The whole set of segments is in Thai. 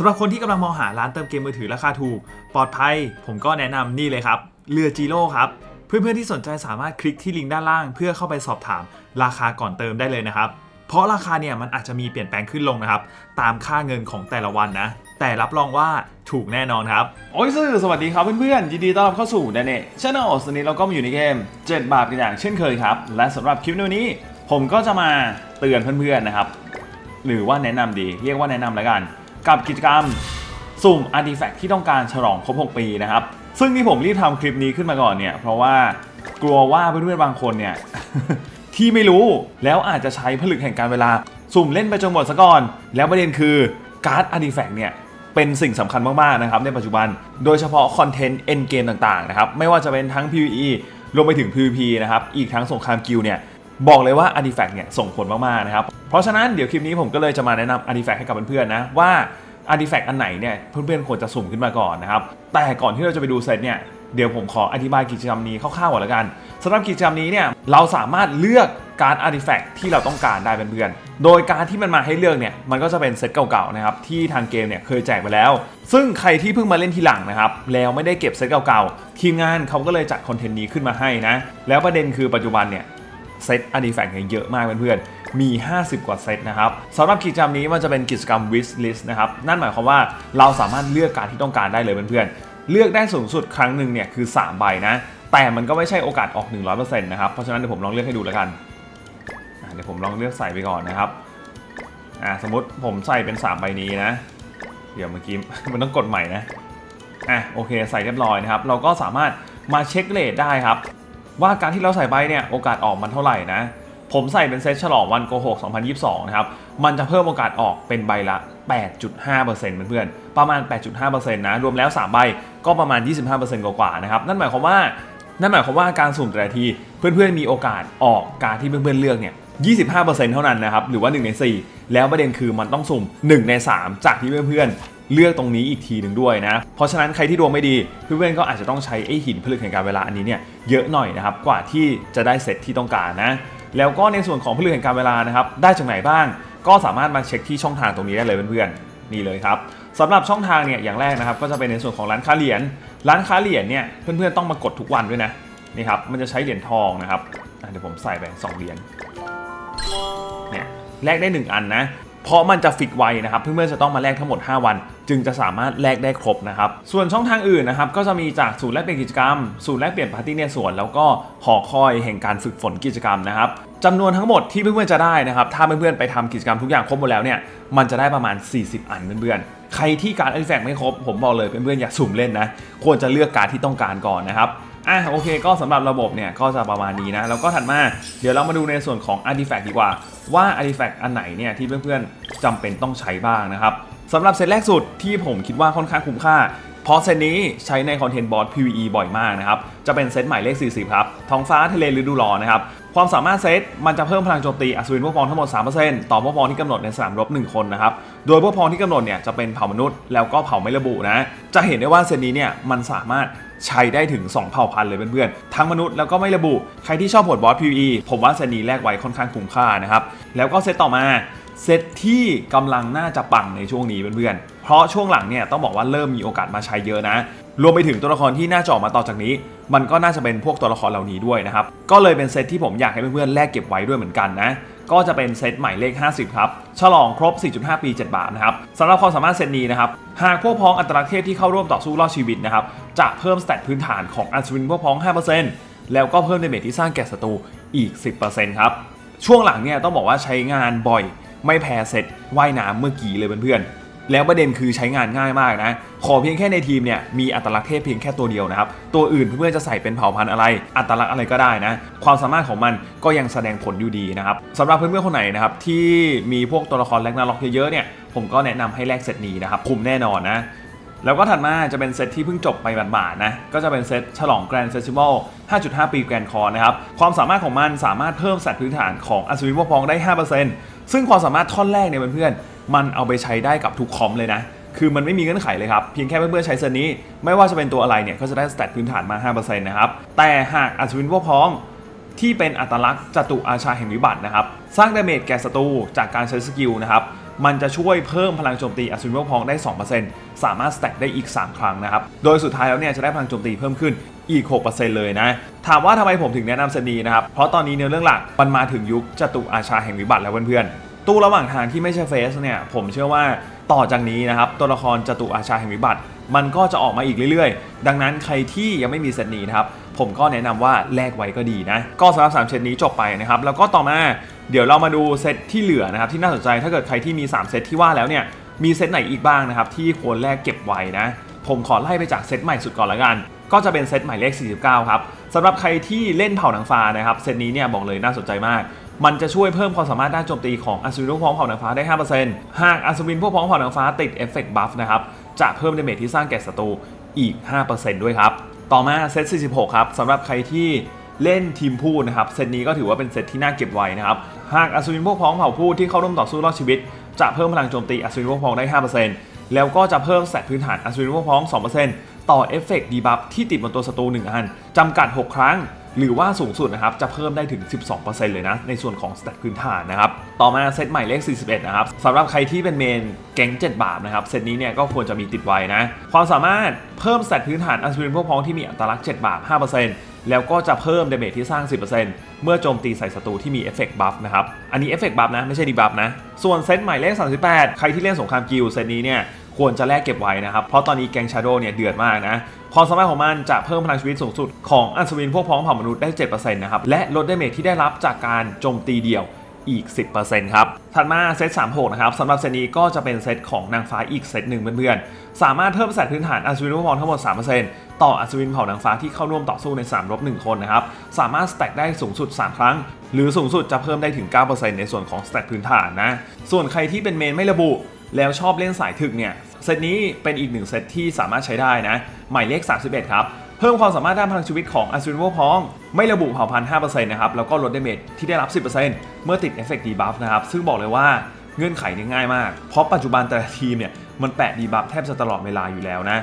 สำหรับคนที่กำลังมองหาร้านเติมเกมมือถือราคาถูก ปลอดภัย ผมก็แนะนำนี่เลยครับ เรือจีโร่ครับ เพื่อนๆที่สนใจสามารถคลิกที่ลิงก์ด้านล่าง เพื่อเข้าไปสอบถามราคาก่อนเติมได้เลยนะครับ เพราะราคาเนี่ยมันอาจจะมีเปลี่ยนแปลงขึ้นลงนะครับ ตามค่าเงินของแต่ละวันนะ แต่รับรองว่าถูกแน่นอนครับ โอ้ยซื่อสวัสดีครับเพื่อนๆ ยินดีต้อนรับเข้าสู่ d a n เน่ช n e l วันนี้เราก็มาอยู่ในเกม 7 บาทกันอย่างเช่นเคยครับ และสำหรับคลิปนี้ ผมก็จะมาเตือนเพื่อนๆนะครับ หรือว่าแนะนำดี เรียกว่าแนะนำแล้วกัน กับกิจกรรมสุ่มอาร์ติแฟกต์ที่ต้องการฉลองครบ 6 ปีนะครับ ซึ่งที่ผมรีบทำคลิปนี้ขึ้นมาก่อนเนี่ย เพราะว่ากลัวว่าเพื่อนๆบางคนเนี่ย ที่ไม่รู้แล้วอาจจะใช้ผลึกแห่งการเวลา สุ่มเล่นไปจนหมดซะก่อน แล้วประเด็นคือการ์ดอาร์ติแฟกต์เนี่ยเป็นสิ่งสำคัญมากๆนะครับในปัจจุบัน โดยเฉพาะคอนเทนต์เอ็นเกมต่างๆนะครับไม่ว่าจะเป็นทั้ง PVE รวมไปถึง PVP นะครับอีกทั้งสงครามกิลเนี่ยบอกเลยว่า Artifact เนี่ยส่งผลมากๆนะครับ เพราะฉะนั้นเดี๋ยวคลิปนี้ผมก็เลยจะมาแนะนำ Artifact ให้กับเพื่อนๆนะว่า Artifact อันไหนเนี่ยเพื่อนๆควรจะสุ่มขึ้นมาก่อนนะครับแต่ก่อนที่เราจะไปดูเซตเนี่ยเดี๋ยวผมขออธิบายกิจกรรมนี้คร่าวๆก่อนละกันสำหรับกิจกรรมนี้เนี่ยเราสามารถเลือกการอาร์ติแฟกต์ที่เราต้องการได้เพื่อนๆ โดยการที่มันมาให้เลือกเนี่ยมันก็จะเป็นเซตเก่าๆนะครับที่ทางเกมเนี่ยเคยแจกไปแล้ว ซึ่งใครที่เพิ่งมาเล่นทีหลังนะครับแล้วไม่ได้เก็บเซตเก่าๆทีมงานเขาก็เลยจัดคอนเทนต์นี้ขึ้นมาให้นะแล้วประเด็นคือปัจจุบันเนี่ยเซตอาร์ติแฟกต์เนี่ยเยอะมากเพื่อนๆ มี 50 กว่าเซตนะครับสำหรับกิจกรรมนี้มันจะเป็นกิจกรรม wish list นะครับนั่นหมายความว่าเราสามารถเลือกการที่ต้องการได้เลยเพื่อนๆเลือกได้สูงสุดครั้งหนึ่งเนี่ยคือ 3 ใบนะ แต่มันก็ไม่ใช่โอกาสออก 100%นะครับเพราะฉะนั้นเดี๋ยวผมลองเลือกให้ดูแล้วกันเดี๋ยวผมลองเลือกใส่ไปก่อนนะครับอ่าสมมติผมใส่เป็น 3 ใบนี้นะ เดี๋ยวเมื่อกี้มันต้องกดใหม่นะอะโอเคใส่เรียบร้อยนะครับ เราก็สามารถมาเช็คเลทได้ครับ ว่าการที่เราใส่ใบเนี่ยโอกาสออกมันเท่าไหร่นะ ผมใส่เป็นเซตฉลองวันโกหก 2022 นะครับ มันจะเพิ่มโอกาสออกเป็นใบละ 8.5%เพื่อนๆ ประมาณ 8.5%นะ รวมแล้ว 3 ใบก็ประมาณ 25%กว่าๆ นะครับ นั่นหมายความว่า นั่นหมายความว่าการสุ่มแต่ละที เพื่อนๆ มีโอกาสออกการที่เพื่อนๆ เลือกเนี่ย 25%เท่านั้นนะครับ หรือว่า 1 ใน 4 แล้วประเด็นคือมันต้องสุ่ม 1 ใน 3 จากที่เพื่อนๆเลือกตรงนี้อีกทีหนึ่งด้วยนะ เพราะฉะนั้นใครที่ดวงไม่ดีเพื่อนๆก็อาจจะต้องใช้ไอ้หินผลึกแห่งการเวลาอันนี้เนี่ยเยอะหน่อยนะครับกว่าที่จะได้เซตที่ต้องการนะ แล้วก็ในส่วนของผลึกแห่งการเวลานะครับ ได้จากไหนบ้าง ก็สามารถมาเช็คที่ช่องทางตรงนี้ได้เลยเพื่อนๆ นี่เลยครับสำหรับช่องทางเนี่ยอย่างแรกนะครับ ก็จะเป็นในส่วนของร้านค้าเหรียญ ร้านค้าเหรียญเนี่ยเพื่อนๆต้องมากดทุกวันด้วยนะ นี่ครับ มันจะใช้เหรียญทองนะครับเดี๋ยวผมใส่ไปสองเหรียญ เนี่ยแลกได้ 1 อันนะ เพราะมันจะฟิกไวนะครับ เพื่อนๆจะต้องมาแลกทั้งหมด 5 วัน จึงจะสามารถแลกได้ครบนะครับ ส่วนช่องทางอื่นนะครับก็จะมีจากศูนย์แลกเปลี่ยนกิจกรรม ศูนย์แลกเปลี่ยนปาร์ตี้ในสวน แล้วก็หอคอยแห่งการฝึกฝนกิจกรรมนะครับจำนวนทั้งหมดที่เพื่อนๆจะได้นะครับ ถ้าเพื่อนๆไปทำกิจกรรมทุกอย่างครบหมดแล้วเนี่ย มันจะได้ประมาณ 40 อันเพื่อนๆ ใครที่การอาร์ติแฟกต์ไม่ครบ ผมบอกเลยเพื่อนๆอย่าสุ่มเล่นนะ ควรจะเลือกการที่ต้องการก่อนนะครับ อะโอเคก็สำหรับระบบเนี่ยก็จะประมาณนี้นะ แล้วก็ถัดมาเดี๋ยวเรามาดูในส่วนของ Artifact ดีกว่า ว่า Artifact อันไหนเนี่ยที่เพื่อนๆจำเป็นต้องใช้บ้างนะครับสำหรับเซตแรกสุดที่ผมคิดว่าค่อนข้างคุ้มค่าเพราะเซตนี้ใช้ในคอนเทนต์บอส PVE บ่อยมากนะครับ จะเป็นเซตหมายเลข 40 ครับ ท้องฟ้าทะเลฤดูร้อนะครับความสามารถเซตมันจะเพิ่มพลังโจมตีอัศวินพวกพ้องทั้งหมด 3%ต่อพวกพ้องที่กำหนดในสนามรบ 1 คนนะครับ โดยพวกพ้องที่กำหนดเนี่ยจะเป็นเผ่ามนุษย์แล้วก็เผ่าไม่ระบุนะ จะเห็นได้ว่าเซตนี้เนี่ยมันสามารถใช้ได้ถึง 2 เผ่าพันธุ์เลยเพื่อนๆ ทั้งมนุษย์แล้วก็ไม่ระบุ ใครที่ชอบโหดบอส PVE ผมว่าเซตนี้แลกไว้ค่อนข้างคุ้มค่านะครับ แล้วก็เซตต่อมาเซตที่กำลังน่าจะปังในช่วงนี้เพื่อนๆ เพราะช่วงหลังเนี่ยต้องบอกว่าเริ่มมีโอกาสมาใช้เยอะนะ รวมไปถึงตัวละครที่น่าจะออกมาต่อจากนี้ มันก็น่าจะเป็นพวกตัวละครเหล่านี้ด้วยนะครับ ก็เลยเป็นเซตที่ผมอยากให้เพื่อนๆแลกเก็บไว้ด้วยเหมือนกันนะ ก็จะเป็นเซตใหม่เลข 50 ครับ ฉลองครบ 4.5 ปี 7 บาทนะครับสำหรับความสามารถเซตนี้นะครับ หากพวกพ้องอัตลักษณ์เทพที่เข้าร่วมต่อสู้รอดชีวิตนะครับ จะเพิ่มสเตตพื้นฐานของอัศวินพวกพ้อง 5%แล้วก็เพิ่มเดเมจที่สร้างแก่ศัตรูอีก 10%ครับ ช่วงหลังเนี่ยต้องบอกว่าใช้งานบ่อย ไม่แพ้เซตว่ายน้ำเมื่อกี้เลยเพื่อนๆ แล้วประเด็นคือใช้งานง่ายมากนะ ขอเพียงแค่ในทีมเนี่ยมีอัตลักษณ์เทพเพียงแค่ตัวเดียวนะครับ ตัวอื่นเพื่อนๆจะใส่เป็นเผ่าพันธุ์อะไร อัตลักษณ์อะไรก็ได้นะ ความสามารถของมันก็ยังแสดงผลอยู่ดีนะครับสำหรับเพื่อนๆคนไหนนะครับที่มีพวกตัวละครแลกนาล็อกเยอะๆเนี่ยผมก็แนะนำให้แลกเซตนี้นะครับคุ้มแน่นอนนะแล้วก็ถัดมาจะเป็นเซตที่เพิ่งจบไปหมาดๆนะ ก็จะเป็นเซตฉลองแกรนด์เฟสติวัล 5.5 ปีแกรนด์คอร์นะครับ ความสามารถของมันสามารถเพิ่มสัตว์พื้นฐานของอัศวินพวกพ้องได้ 5%ซึ่งความสามารถท่อนแรกเนี่ยเพื่อนๆ มันเอาไปใช้ได้กับทุกคอมเลยนะ คือมันไม่มีเงื่อนไขเลยครับ เพียงแค่เพื่อนๆใช้เซตนี้ ไม่ว่าจะเป็นตัวอะไรเนี่ยก็จะได้สแตทพื้นฐานมา 5%นะครับ แต่หากอัศวินพวกพ้องที่เป็นอัตลักษณ์จตุอาชาแห่งวิบัตินะครับ สร้างดาเมจแก่ศัตรูจากการใช้สกิลนะครับ มันจะช่วยเพิ่มพลังโจมตีอัศวินพวกพ้องได้ 2%สามารถสแต็กได้อีก 3 ครั้งนะครับ โดยสุดท้ายแล้วเนี่ยจะได้พลังโจมตีเพิ่มขึ้นอีก 6%เลยนะ ถามว่าทำไมผมถึงแนะนำเซตนี้นะครับ เพราะตอนนี้เนื้อเรื่องหลักมันมาถึงยุคจตุอาชาแห่งวิบัติแล้วเพื่อนๆ ตู้ระหว่างทางที่ไม่ใช่เฟสเนี่ยผมเชื่อว่าต่อจากนี้นะครับตัวละครจตุอาชาแห่งวิบัติ มันก็จะออกมาอีกเรื่อยๆ ดังนั้นใครที่ยังไม่มีเซตนี้นะครับผมก็แนะนำว่าแลกไว้ก็ดีนะ ก็สำหรับ 3 เซตนี้จบไปนะครับแล้วก็ต่อมาเดี๋ยวเรามาดูเซตที่เหลือนะครับที่น่าสนใจถ้าเกิดใครที่มี 3 เซตที่ว่าแล้วเนี่ยมีเซตไหนอีกบ้างนะครับที่ควรแลกเก็บไว้นะผมขอไล่ไปจากเซตใหม่สุดก่อนละกัน ก็จะเป็นเซตหมายเลข 49 ครับสำหรับใครที่เล่นเผ่าหนางฟ้านะครับเซตนี้เนี่ยบอกเลยน่าสนใจมาก มันจะช่วยเพิ่มความสามารถด้านโจมตีของอัศวินพวกพ้องเผ่านางฟ้าได้ 5%หากอัศวินพวกพ้องเผ่านางฟ้าติดเอฟเฟกต์บัฟนะครับ จะเพิ่มดาเมจที่สร้างแก่ศัตรูอีก 5%ด้วยครับ ต่อมาเซต 46 ครับสำหรับใครที่เล่นทีมพูดนะครับ เซตนี้ก็ถือว่าเป็นเซตที่น่าเก็บไว้นะครับ หากอัศวินพวกพ้องเผ่าพูดที่เข้าร่วมต่อสู้รอดชีวิต จะเพิ่มพลังโจมตีอัศวินพวกพ้องได้ 5%แล้วก็จะเพิ่มแสตพื้นฐานอัศวินพวกพ้อง 2%ต่อเอฟเฟกต์ดีบัฟที่ติดบนตัวศัตรู1อันจำกัด 6 ครั้งหรือว่าสูงสุดนะครับจะเพิ่มได้ถึง 12%เลยนะ ในส่วนของสเตตพื้นฐานนะครับ ต่อมาเซตใหม่เลข 41 นะครับสำหรับใครที่เป็นเมนแก๊ง7 บาทนะครับ เซตนี้เนี่ยก็ควรจะมีติดไว้นะ ความสามารถเพิ่มสเตตพื้นฐานอัศวินพวกพ้องที่มีอัตลักษณ์7บาท5%แล้วก็จะเพิ่มเดเมจที่สร้าง 10%เมื่อโจมตีใส่ศัตรูที่มีเอฟเฟกต์บัฟนะครับ อันนี้เอฟเฟกต์บัฟนะไม่ใช่ดีบัฟนะ ส่วนเซตใหม่เลข 38 ใครที่เล่นสงครามกิลเซตนี้เนี่ยควรจะแลกเก็บไว้นะครับ เพราะตอนนี้แกงชาโดเนี่ยเดือดมากนะ ความสามารถของมันจะเพิ่มพลังชีวิตสูงสุดของอัศวินพวกพ้องเผ่ามนุษย์ได้7%นะครับ และลดดาเมจที่ได้รับจากการโจมตีเดี่ยวอีก 10%ครับ ถัดมาเซต36 นะครับสำหรับเซตนี้ก็จะเป็นเซตของนางฟ้าอีกเซตหนึ่งเพื่อนๆ สามารถเพิ่มสตพื้นฐานอัศวินพวกพ้องทั้งหมด 3%ต่ออัศวินเผ่านางฟ้าที่เข้าร่วมต่อสู้ใน3รบ1คนนะครับ สามารถสแต็กได้สูงสุด 3 ครั้ง หรือสูงสุดจะเพิ่มได้ถึง 9%ในส่วนของสแต็กพื้นฐานนะ ส่วนใครที่เป็นเมนไม่ระบุ แล้วชอบเล่นสายถึกเนี่ยเซตนี้เป็นอีกหนึ่งเซตที่สามารถใช้ได้นะ หมายเลข 31 ครับ เพิ่มความสามารถด้านพลังชีวิตของอัศวินพวพอง ไม่ระบุเผ่าพันธุ์5%นะครับ แล้วก็ลดเดเมจที่ได้รับ 10%เมื่อติดเอฟเฟกต์ดีบัฟนะครับ ซึ่งบอกเลยว่าเงื่อนไขเนี่ยง่ายมาก เพราะปัจจุบันแต่ละทีมเนี่ยมันแปะดีบัฟแทบจะตลอดเวลาอยู่แล้วนะ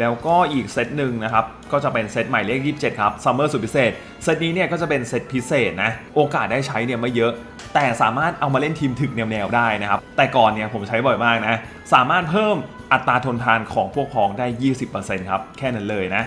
แล้วก็อีกเซตหนึ่งนะครับ ก็จะเป็นเซตหมายเลข 27 ครับซัมเมอร์สุดพิเศษ เซตนี้เนี่ยก็จะเป็นเซตพิเศษนะ โอกาสได้ใช้เนี่ยไม่เยอะ แต่สามารถเอามาเล่นทีมถึกแนวๆได้นะครับ แต่ก่อนเนี่ยผมใช้บ่อยมากนะ สามารถเพิ่มอัตราทนทานของพวกพ้องได้ 20%ครับ แค่นั้นเลยนะ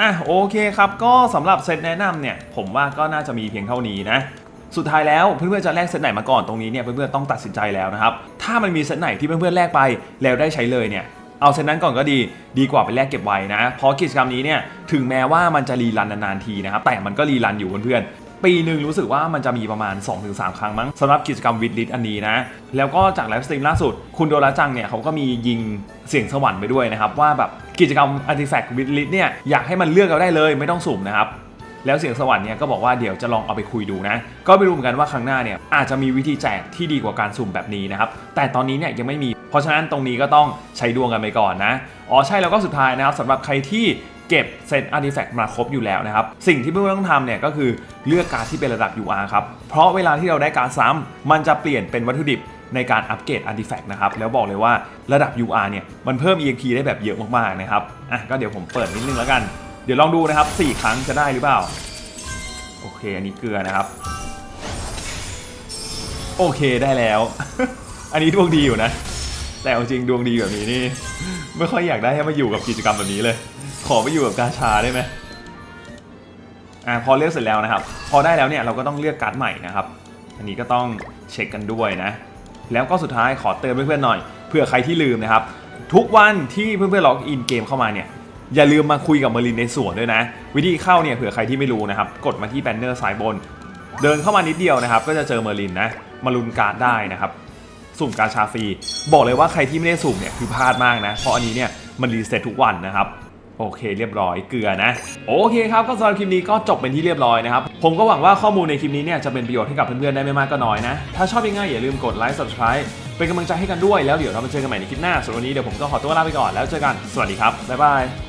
อะโอเคครับ ก็สำหรับเซตแนะนำเนี่ย ผมว่าก็น่าจะมีเพียงเท่านี้นะสุดท้ายแล้วเพื่อนๆจะแลกเซตไหนมาก่อนตรงนี้เนี่ยเพื่อนๆต้องตัดสินใจแล้วนะครับ ถ้ามันมีเซตไหนที่เพื่อนๆแลกไปแล้วได้ใช้เลยเนี่ย เอาเซตนั้นก่อนก็ดีดีกว่าไปแลกเก็บไว้นะ เพราะกิจกรรมนี้เนี่ยถึงแม้ว่ามันจะรีรันนานๆทีนะครับแต่มันก็รีรันอยู่เพื่อนๆปีหนึ่งรู้สึกว่ามันจะมีประมาณ 2-3 ครั้งมั้งสำหรับกิจกรรมวิดลิสอันนี้นะ แล้วก็จากไลฟ์สตรีมล่าสุด คุณโดราจังเนี่ยเขาก็มียิงเสียงสวรรค์ไปด้วยนะครับ ว่าแบบกิจกรรมอาร์ติแฟกต์วิดลิสเนี่ยอยากให้มันเลือกเอาได้เลยไม่ต้องสุ่มนะครับ แล้วเสียงสวรรค์เนี่ยก็บอกว่าเดี๋ยวจะลองเอาไปคุยดูนะ ก็ไม่รู้เหมือนกันว่าครั้งหน้าเนี่ยอาจจะมีวิธีแจกที่ดีกว่าการสุ่มแบบนี้นะครับแต่ตอนนี้เนี่ยยังไม่มี ราะฉะนั้นตรงนี้ก็ต้องใช้ดวงกันไปก่อนนะ อ๋อใช่แล้วก็สุดท้ายนะครับสำหรับใครที่เก็บเซตอาร์ติแฟกต์มาครบอยู่แล้วนะครับ สิ่งที่เพื่อนๆต้องทำเนี่ยก็คือเลือกการที่เป็นระดับ UR ครับ เพราะเวลาที่เราได้การซ้ำมันจะเปลี่ยนเป็นวัตถุดิบในการอัปเกรดอาร์ติแฟกต์นะครับ แล้วบอกเลยว่าระดับ UR เนี่ยมันเพิ่ม EXP ได้แบบเยอะมากๆนะครับ อะก็เดี๋ยวผมเปิดนิดนึงแล้วกัน เดี๋ยวลองดูนะครับสี่ครั้งจะได้หรือเปล่า โอเค อันนี้เกลือนะครับ โอเคได้แล้ว อันนี้ดวงดีอยู่นะ แต่เอาจริงดวงดีแบบนี้นี่ไม่ค่อยอยากได้ให้มาอยู่กับกิจกรรมแบบนี้เลย ขอไปอยู่กับกาชาได้ไหมอ่าพอเลือกเสร็จแล้วนะครับ พอได้แล้วเนี่ยเราก็ต้องเลือกการ์ดใหม่นะครับ อันนี้ก็ต้องเช็คกันด้วยนะ แล้วก็สุดท้ายขอเตือนเพื่อนๆหน่อยเผื่อใครที่ลืมนะครับ ทุกวันที่เพื่อนๆล็อกอินเกมเข้ามาเนี่ยอย่าลืมมาคุยกับเมอรินในสวนด้วยนะ วิธีเข้าเนี่ยเผื่อใครที่ไม่รู้นะครับ กดมาที่แบนเนอร์ซ้ายบน เดินเข้ามานิดเดียวนะครับ ก็จะเจอเมอรินนะมาลุนการ์ดได้นะครับ สุ่มกาชาฟรี บอกเลยว่าใครที่ไม่ได้สุ่มเนี่ยคือพลาดมากนะ เพราะอันนี้เนี่ยมันรีเซ็ตทุกวันนะครับโอเคเรียบร้อยเกลือนะ โอเคครับก็สำหรับคลิปนี้ก็จบเป็นที่เรียบร้อยนะครับ ผมก็หวังว่าข้อมูลในคลิปนี้เนี่ยจะเป็นประโยชน์ให้กับเพื่อนๆได้ไม่มากก็น้อยนะ ถ้าชอบยังไงอย่าลืมกดไลค์ subscribe เป็นกำลังใจให้กันด้วยแล้วเดี๋ยวเรามาเจอกันใหม่ในคลิปหน้าส่วนวันนี้เดี๋ยวผมก็ขอตัวลาไปก่อนแล้วเจอกันสวัสดีครับบ๊ายบาย